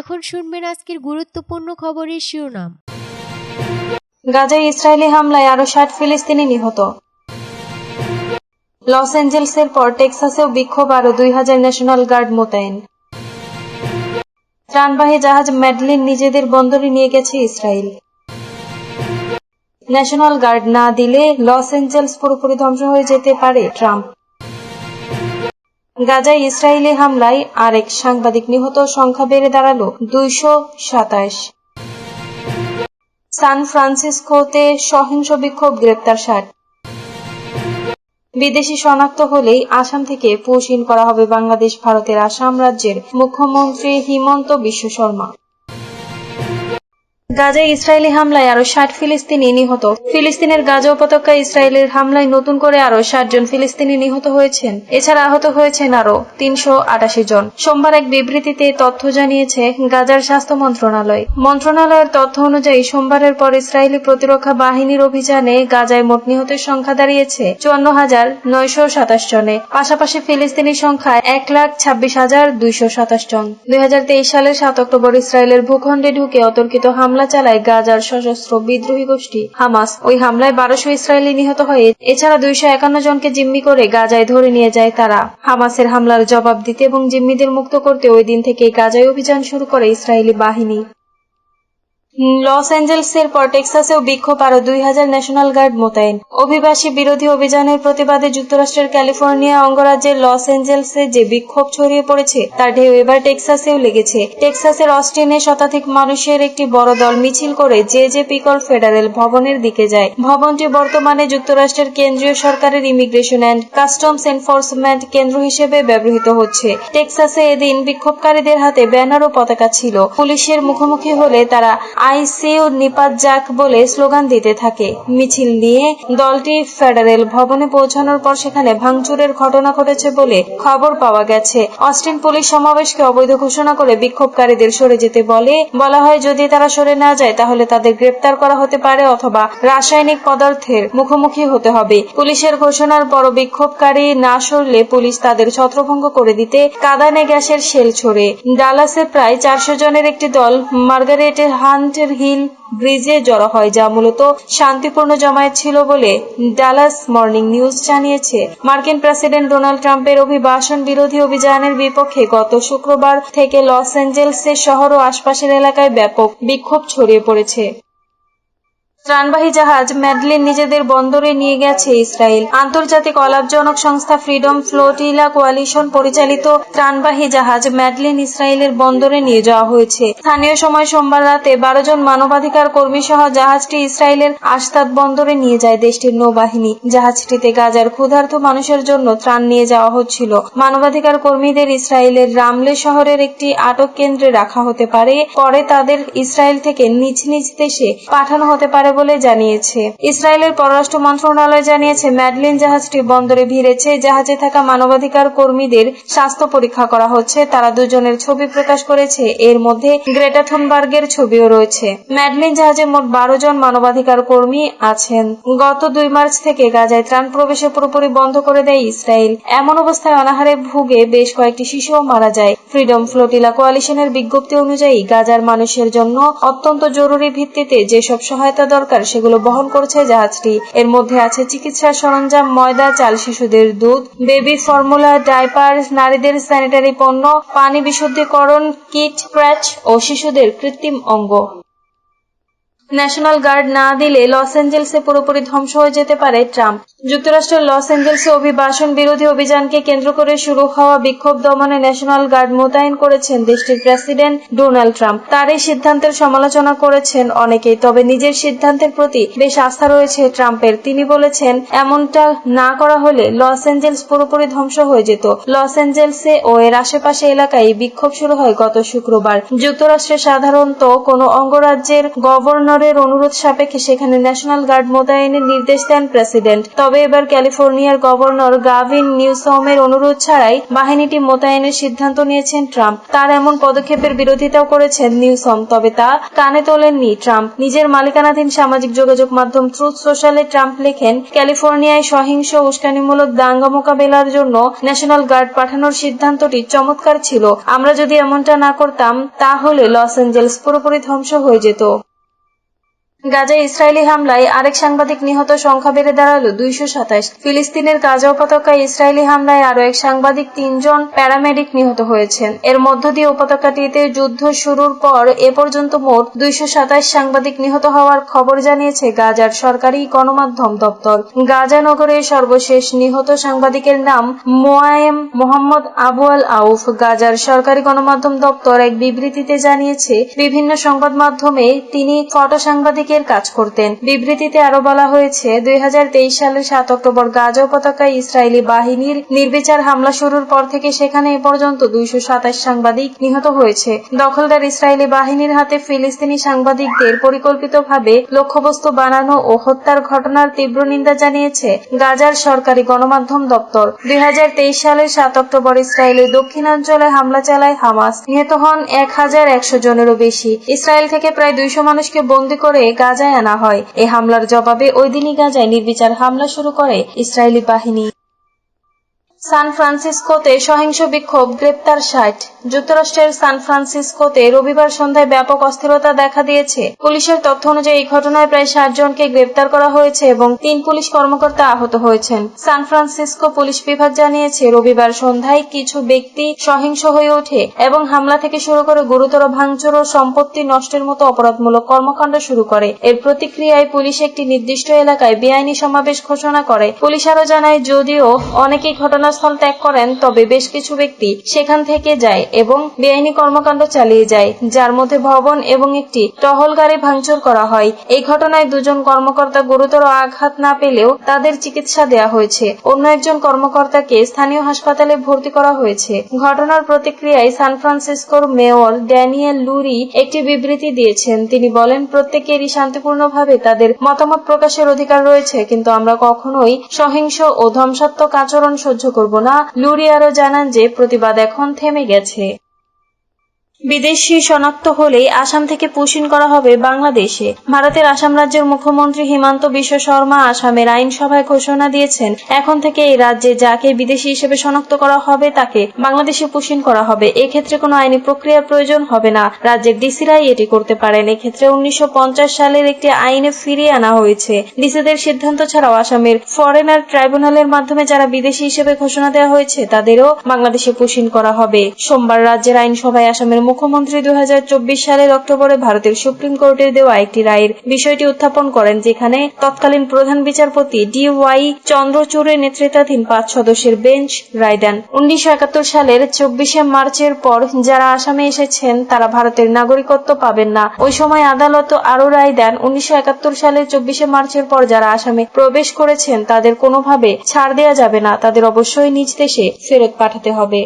এখন শুনবেন আজকের গুরুত্বপূর্ণ খবরের শিরোনাম। গাজায় ইসরায়েলি হামলায় আরও ষাট ফিলিস্তিনি নিহত। লস অ্যাঞ্জেলসের পর টেক্সাসেও বিক্ষোভ আরও দুই হাজার ন্যাশনাল গার্ড মোতায়েন। ত্রাণবাহী জাহাজ ম্যাডলিন নিজেদের বন্দরে নিয়ে গেছে ইসরায়েল। ন্যাশনাল গার্ড না দিলে লস অ্যাঞ্জেলস পুরোপুরি ধ্বংস হয়ে যেতে পারে ট্রাম্প। গাজায় ইসরায়েলি হামলায় আরেক সাংবাদিক নিহত সংখ্যা বেড়ে দাঁড়াল দুইশো সাতাশ। সান ফ্রান্সিসকোতে সহিংস বিক্ষোভ গ্রেপ্তার ষাট। বিদেশি শনাক্ত হলেই আসাম থেকে পুশিন করা হবে বাংলাদেশ, ভারতের আসাম রাজ্যের মুখ্যমন্ত্রী হিমন্ত বিশ্ব শর্মা। গাজায় ইসরায়েলি হামলায় আরও ষাট ফিলিস্তিনি নিহত। ফিলিস্তিনের গাজা উপত্যকায় ইসরায়েলের হামলায় নতুন করে আরও ষাট জন ফিলিস্তিনি নিহত হয়েছেন। এছাড়া আহত হয়েছেন আরও তিনশো আটাশি জন। সোমবার এক বিবৃতিতে তথ্য জানিয়েছে গাজার স্বাস্থ্য মন্ত্রণালয়। মন্ত্রণালয়ের তথ্য অনুযায়ী সোমবারের পর ইসরায়েলি প্রতিরক্ষা বাহিনীর অভিযানে গাজায় মোট নিহতের সংখ্যা দাঁড়িয়েছে চুয়ান্ন হাজার নয়শো সাতাশ জনে। পাশাপাশি ফিলিস্তিনি সংখ্যা এক লাখ ছাব্বিশ হাজার দুইশো সাতাশ জন। দুই হাজার তেইশ সালের সাত অক্টোবর ইসরায়েলের ভূখণ্ডে ঢুকে অতর্কিত হামলা চালায় গাজার সশস্ত্র বিদ্রোহী গোষ্ঠী হামাস। ওই হামলায় বারোশো ইসরায়েলি নিহত হয়ে এছাড়া দুইশো একান্ন জনকে জিম্মি করে গাজায় ধরে নিয়ে যায় তারা। হামাসের হামলার জবাব দিতে এবং জিম্মিদের মুক্ত করতে ওই দিন থেকেই গাজায় অভিযান শুরু করে ইসরায়েলি বাহিনী। লস অ্যাঞ্জেলসের পর টেক্সাসেও বিক্ষোভ আরও দুই হাজার ন্যাশনাল গার্ড মোতায়েন। অভিবাসী বিরোধী অভিযানের প্রতিবাদে যুক্তরাষ্ট্রের ক্যালিফোর্নিয়া অঙ্গরাজ্যের লস অ্যাঞ্জেলসে যে বিক্ষোভ ছড়িয়ে পড়েছে, তার ঢেউ এবার টেক্সাসেও লেগেছে। টেক্সাসের অস্টিনে শতাধিক মানুষের একটি বড় দল মিছিল করে জে জে পিকল ফেডারেল ভবনের দিকে যায়। ভবনটি বর্তমানে যুক্তরাষ্ট্রের কেন্দ্রীয় সরকারের ইমিগ্রেশন অ্যান্ড কাস্টমস এনফোর্সমেন্ট কেন্দ্র হিসেবে ব্যবহৃত হচ্ছে। টেক্সাসে এদিন বিক্ষোভকারীদের হাতে ব্যানার ও পতাকা ছিল। পুলিশের মুখোমুখি হলে তারা আইসিইউ নিপাত যাক বলে স্লোগান দিতে থাকে। মিছিল নিয়ে দলটি ফেডারেল ভবনে পৌঁছানোর পর সেখানে ভাঙচুরের ঘটনা ঘটেছে বলে খবর পাওয়া গেছে। অস্টিন পুলিশ সমাবেশকে অবৈধ ঘোষণা করে বিক্ষোভকারীদের সরে যেতে বলে। বলা হয়, যদি তারা সরে না যায়, তাহলে তাদের গ্রেপ্তার করা হতে পারে অথবা রাসায়নিক পদার্থের মুখোমুখি হতে হবে। পুলিশের ঘোষণার পর বিক্ষোভকারী না সরলে পুলিশ তাদের ছত্রভঙ্গ করে দিতে কাদানে গ্যাসের শেল ছোড়ে। ডালাসে প্রায় চারশো জনের একটি দল মার্গারেটের হান্টের হিল ব্রিজে জড়ো হয়, যা মূলত শান্তিপূর্ণ জমায়েত ছিল বলে ডালাস মর্নিং নিউজ জানিয়েছে। মার্কিন প্রেসিডেন্ট ডোনাল্ড ট্রাম্পের অভিবাসন বিরোধী অভিযানের বিপক্ষে গত শুক্রবার থেকে লস অ্যাঞ্জেলসের শহর ও আশপাশের এলাকায় ব্যাপক বিক্ষোভ ছড়িয়ে পড়েছে। ত্রাণবাহী জাহাজ ম্যাডলিন নিজেদের বন্দরে নিয়ে গেছে ইসরায়েল। আন্তর্জাতিক অলাভজনক সংস্থা ফ্রিডম ফ্লোটিলা কোয়ালিশন পরিচালিত ত্রাণবাহী জাহাজ ম্যাডলিন ইসরায়েলের বন্দরে নিয়ে যাওয়া হয়েছে। স্থানীয় সময় সোমবার রাতে বারো জন মানবাধিকার কর্মী সহ জাহাজটি ইসরায়েলের আস্তাদ বন্দরে নিয়ে যায় দেশটির নৌবাহিনী। জাহাজটিতে গাজার ক্ষুধার্ত মানুষের জন্য ত্রাণ নিয়ে যাওয়া হচ্ছিল। মানবাধিকার কর্মীদের ইসরায়েলের রামলে শহরের একটি আটক কেন্দ্রে রাখা হতে পারে। পরে তাদের ইসরায়েল থেকে নিজ নিজ দেশে পাঠানো হতে পারে বলে জানিয়েছে। ইসরায়েলের পররাষ্ট্র মন্ত্রণালয় জানিয়েছে, ম্যাডলিন জাহাজটি বন্দরে ভিড়েছে জাহাজে থাকা মানবাধিকার কর্মীদের স্বাস্থ্য পরীক্ষা করা হচ্ছে। তারা দুজনের ছবি প্রকাশ করেছে। এর মধ্যে গ্রেটা থুনবার্গের ছবিও রয়েছে। ম্যাডলিন জাহাজে মোট বারো জন মানবাধিকার কর্মী আছেন। গত দুই মার্চ থেকে গাজায় ত্রাণ প্রবেশে পুরোপুরি বন্ধ করে দেয় ইসরায়েল। এমন অবস্থায় অনাহারে ভুগে বেশ কয়েকটি শিশুও মারা যায়। ফ্রিডম ফ্লোটিলা কোয়ালিশনের বিজ্ঞপ্তি অনুযায়ী গাজার মানুষের জন্য অত্যন্ত জরুরি ভিত্তিতে যেসব সহায়তা দরকার সেগুলো বহন করছে জাহাজটি। এর মধ্যে আছে চিকিৎসা সরঞ্জাম, ময়দা, চাল শিশুদের দুধ, বেবি ফর্মুলা, ডাইপার, নারীদের স্যানিটারি পণ্য, পানি বিশুদ্ধিকরণ, কিট, ক্র্যাচ ও শিশুদের কৃত্রিম অঙ্গ। ন্যাশনাল গার্ড না দিলে লস অ্যাঞ্জেলসে পুরোপুরি ধ্বংস হয়ে যেতে পারে ট্রাম্প। যুক্তরাষ্ট্রের লস অ্যাঞ্জেলসে অভিবাসন বিরোধী অভিযানকে কেন্দ্র করে শুরু হওয়া বিক্ষোভ দমনে ন্যাশনাল গার্ড মোতায়েন করেছেন দেশটির প্রেসিডেন্ট ডোনাল্ড ট্রাম্প। তার এই সিদ্ধান্তের সমালোচনা করেছেন অনেকেই, তবে নিজের সিদ্ধান্তের প্রতি বেশ আস্থা রয়েছে ট্রাম্পের। তিনি বলেছেন, এমনটা না করা হলে লস অ্যাঞ্জেলস পুরোপুরি ধ্বংস হয়ে যেত। লস অ্যাঞ্জেলসে ও এর আশেপাশে এলাকায় বিক্ষোভ শুরু হয় গত শুক্রবার। যুক্তরাষ্ট্রে সাধারণত কোনো অঙ্গরাজ্যের গভর্নর গভর্নরের অনুরোধ সাপেক্ষে সেখানে ন্যাশনাল গার্ড মোতায়েনের নির্দেশ দেন প্রেসিডেন্ট তবে এবার ক্যালিফোর্নিয়ার গভর্নর গাভিন নিউসমের অনুরোধ ছাড়াই বাহিনীটি মোতায়েনের সিদ্ধান্ত নিয়েছেন ট্রাম্প। তার এমন পদক্ষেপের বিরোধিতাও করেছেন নিউসম তবে তা কানে তোলেননি ট্রাম্প। নিজের মালিকানাধীন সামাজিক যোগাযোগ মাধ্যম ট্রুথ সোশ্যালে ট্রাম্প লেখেন, ক্যালিফোর্নিয়ায় সহিংস উস্কানিমূলক দাঙ্গা মোকাবেলার জন্য ন্যাশনাল গার্ড পাঠানোর সিদ্ধান্তটি চমৎকার ছিল। আমরা যদি এমনটা না করতাম, তাহলে লস অ্যাঞ্জেলস পুরোপুরি ধ্বংস হয়ে যেত। গাজায় ইসরায়েলি হামলায় আরেক সাংবাদিক নিহত, সংখ্যা বেড়ে দাঁড়াল দুইশো সাতাশ। ফিলিস্তিনের গাজা উপত্যকায় ইসরায়েলি হামলায় আরও এক সাংবাদিক, তিনজন প্যারামেডিক নিহত হয়েছেন। এর মধ্য দিয়ে উপত্যকাটিতে যুদ্ধ শুরুর পর এ পর্যন্ত মোট দুইশো সাতাশ সাংবাদিক নিহত হওয়ার খবর জানিয়েছে গাজার সরকারি গণমাধ্যম দপ্তর। গাজা নগরে সর্বশেষ নিহত সাংবাদিকের নাম মোয়ায়েম মোহাম্মদ আবু আল আউফ। গাজার সরকারি গণমাধ্যম দপ্তর এক বিবৃতিতে জানিয়েছে, বিভিন্ন সংবাদ মাধ্যমে তিনি ফটো সাংবাদিকের কাজ করতেন। বিবৃতিতে আরও বলা হয়েছে, দুই হাজার তেইশ সালের সাত অক্টোবর গাজা উপত্যকায় ইসরায়েলি বাহিনীর নির্বিচার হামলা শুরুর পর থেকে সেখানে এ পর্যন্ত দুইশো সাতাশ সাংবাদিক নিহত হয়েছে। দখলদার ইসরায়েলি বাহিনীর হাতে ফিলিস্তিনি সাংবাদিকদের পরিকল্পিতভাবে লক্ষ্যবস্তু বানানো ও হত্যার ঘটনার তীব্র নিন্দা জানিয়েছে গাজার সরকারি গণমাধ্যম দপ্তর। দুই হাজার তেইশ সালের সাত অক্টোবর ইসরায়েলের দক্ষিণাঞ্চলে হামলা চালায় হামাস। নিহত হন এক হাজার একশো জনেরও বেশি। ইসরায়েল থেকে প্রায় দুইশো মানুষকে বন্দী করে গাজায় আনা হয়। এই হামলার জবাবে ওই দিনই গাজায় নির্বিচার হামলা শুরু করে ইসরায়েলি বাহিনী। সান ফ্রান্সিসকোতে সহিংস বিক্ষোভ, গ্রেপ্তার ষাট। যুক্তরাষ্ট্রের সান ফ্রান্সিসকোতে রবিবার সন্ধ্যায় ব্যাপক অস্থিরতা দেখা দিয়েছে। পুলিশের তথ্য অনুযায়ী, এই ঘটনায় প্রায় ষাট জনকে গ্রেপ্তার করা হয়েছে এবং তিন পুলিশ কর্মকর্তা আহত হয়েছেন। সান ফ্রান্সিসকো পুলিশ বিভাগ জানিয়েছে, রবিবার সন্ধ্যায় কিছু ব্যক্তি সহিংস হয়ে ওঠে এবং হামলা থেকে শুরু করে গুরুতর ভাঙচুর ও সম্পত্তি নষ্টের মতো অপরাধমূলক কর্মকাণ্ড শুরু করে। এর প্রতিক্রিয়ায় পুলিশ একটি নির্দিষ্ট এলাকায় বেআইনি সমাবেশ ঘোষণা করে। পুলিশ আরও জানায়, যদিও অনেকেই ঘটনাস্থল ত্যাগ করেন, তবে বেশ কিছু ব্যক্তি সেখান থেকে যায় এবং বেআইনি কর্মকাণ্ড চালিয়ে যায়, যার মধ্যে ভবন এবং একটি টহল গাড়ি ভাঙচুর করা হয়। এই ঘটনায় দুজন কর্মকর্তা গুরুতর আঘাত না পেলেও তাদের চিকিৎসা দেয়া হয়েছে। অন্য একজন কর্মকর্তাকে স্থানীয় হাসপাতালে ভর্তি করা হয়েছে। ঘটনার প্রতিক্রিয়ায় সান ফ্রান্সিসকোর মেয়র ড্যানিয়েল লুরি একটি বিবৃতি দিয়েছেন। তিনি বলেন, প্রত্যেকেরই শান্তিপূর্ণভাবে তাদের মতামত প্রকাশের অধিকার রয়েছে, কিন্তু আমরা কখনোই সহিংস ও ধ্বংসাত্মক আচরণ সহ্য করব না। লুরিয়ারও জানান যে প্রতিবাদ এখন থেমে গেছে। বিদেশি শনাক্ত হলেই আসাম থেকে পুশিন করা হবে বাংলাদেশে। ভারতের আসাম রাজ্যের মুখ্যমন্ত্রী হিমান্ত বিশ্ব শর্মা আসামের আইনসভায় ঘোষণা দিয়েছেন, এখন থেকে এই রাজ্যে যাকে বিদেশি হিসেবে শনাক্ত করা হবে তাকে বাংলাদেশে পুশিন করা হবে। এক্ষেত্রে কোনো আইনি প্রক্রিয়ার প্রয়োজন হবে না। রাজ্যের ডিসিরাই এটি করতে পারেন। এক্ষেত্রে উনিশশো পঞ্চাশ সালের একটি আইনে ফিরিয়ে আনা হয়েছে। ডিসিদের সিদ্ধান্ত ছাড়াও আসামের ফরেনার ট্রাইব্যুনালের মাধ্যমে যারা বিদেশি হিসেবে ঘোষণা দেওয়া হয়েছে, তাদেরও বাংলাদেশে পুশিন করা হবে। সোমবার রাজ্যের আইনসভায় আসামের মুখ্যমন্ত্রী দু হাজার চব্বিশ সালের অক্টোবরে ভারতের সুপ্রিম কোর্টের দেওয়া একটি রায়ের বিষয়টি উত্থাপন করেন, যেখানে তৎকালীন প্রধান বিচারপতি ডি ওয়াই চন্দ্রচূড়ের নেতৃত্বাধীন পাঁচ সদস্যের বেঞ্চ রায় দেন। উনিশশো একাত্তর সালের চব্বিশে মার্চের পর যারা আসামে এসেছেন, তারা ভারতের নাগরিকত্ব পাবেন না। ওই সময় আদালত আরও রায় দেন, উনিশশো একাত্তর সালের চব্বিশে মার্চের পর যারা আসামে প্রবেশ করেছেন, তাদের কোনোভাবে ছাড় দেওয়া যাবে না। তাদের অবশ্যই নিজ দেশে ফেরত পাঠাতে হবে।